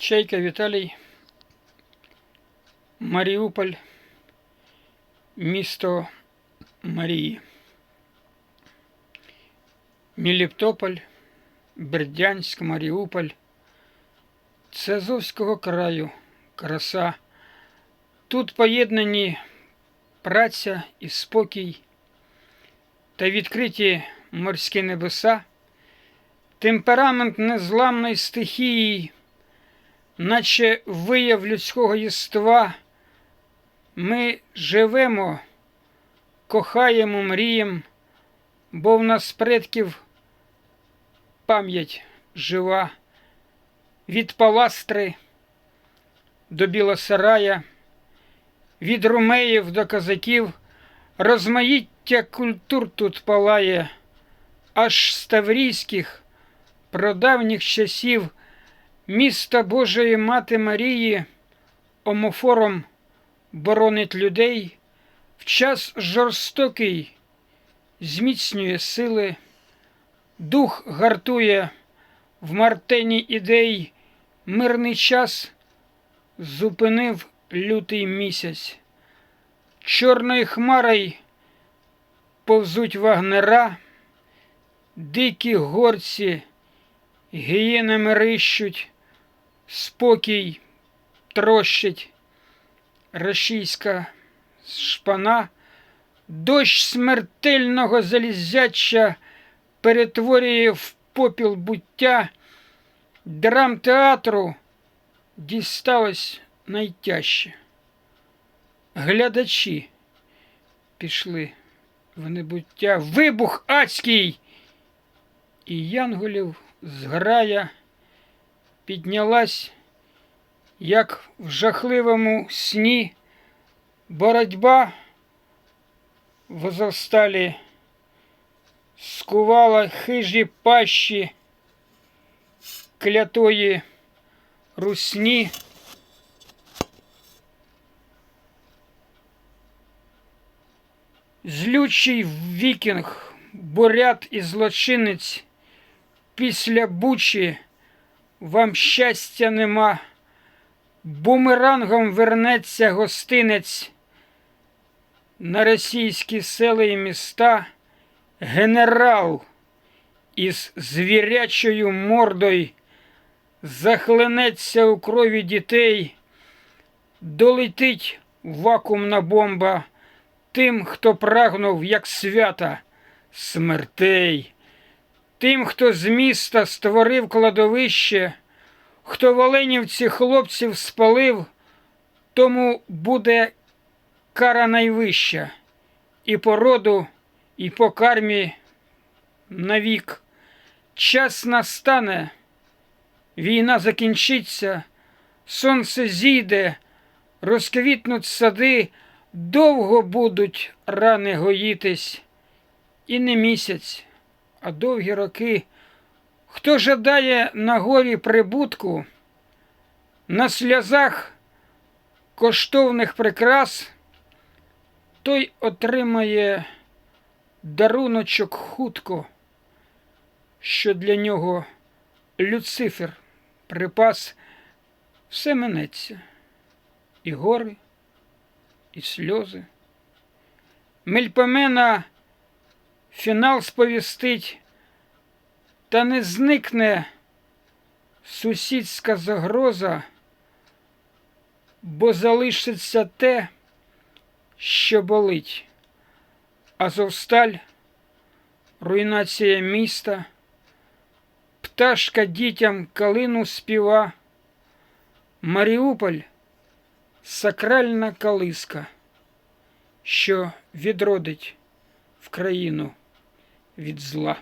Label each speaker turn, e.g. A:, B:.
A: Чайка Віталій, Маріуполь, місто Марії. Міліптополь, Бердянськ, Маріуполь. Це Азовського краю краса. Тут поєднані праця і спокій та відкриті морські небеса, темперамент незламної стихії, наче вияв людського єства. Ми живемо, кохаємо, мрієм, бо в нас предків пам'ять жива від паластри до білосарая, від румеїв до козаків, розмаїття культур тут палає, аж з таврійських прадавніх часів міста Божої Мати Марії омофором боронить людей, в час жорстокий зміцнює сили, дух гартує в мартені ідей, мирний час зупинив лютий місяць. Чорною хмарою повзуть вагнера, дикі горці гієнами рищуть, спокій трощить російська шпана, дощ смертельного залізяча перетворює в попіл буття, драмтеатру дісталось найтяжче. Глядачі пішли в небуття, вибух адський, і янголів зграя піднялась, як в жахливому сні, боротьба в Азовсталі скувала хижі пащі клятої русні. Злючий вікінг, бурят і злочинець, після бучі вам щастя нема, бумерангом вернеться гостинець на російські села і міста, генерал із звірячою мордою захлинеться у крові дітей, долетить вакуумна бомба тим, хто прагнув, як свята, смертей, тим, хто з міста створив кладовище, хто в Оленівці хлопців спалив, тому буде кара найвища, і по роду, і по кармі навік. Час настане, війна закінчиться, сонце зійде, розквітнуть сади, довго будуть рани гоїтись, і не місяць, а довгі роки. Хто жадає на горі прибутку, на сльозах коштовних прикрас, той отримає даруночок хутко, що для нього Люцифер припас, все минеться, і гори, і сльози. Мельпомена фінал сповістить, та не зникне сусідська загроза, бо залишиться те, що болить. Азовсталь, руйнація міста, пташка дітям калину співа, Маріуполь сакральна калиска, що відродить в країну від зла.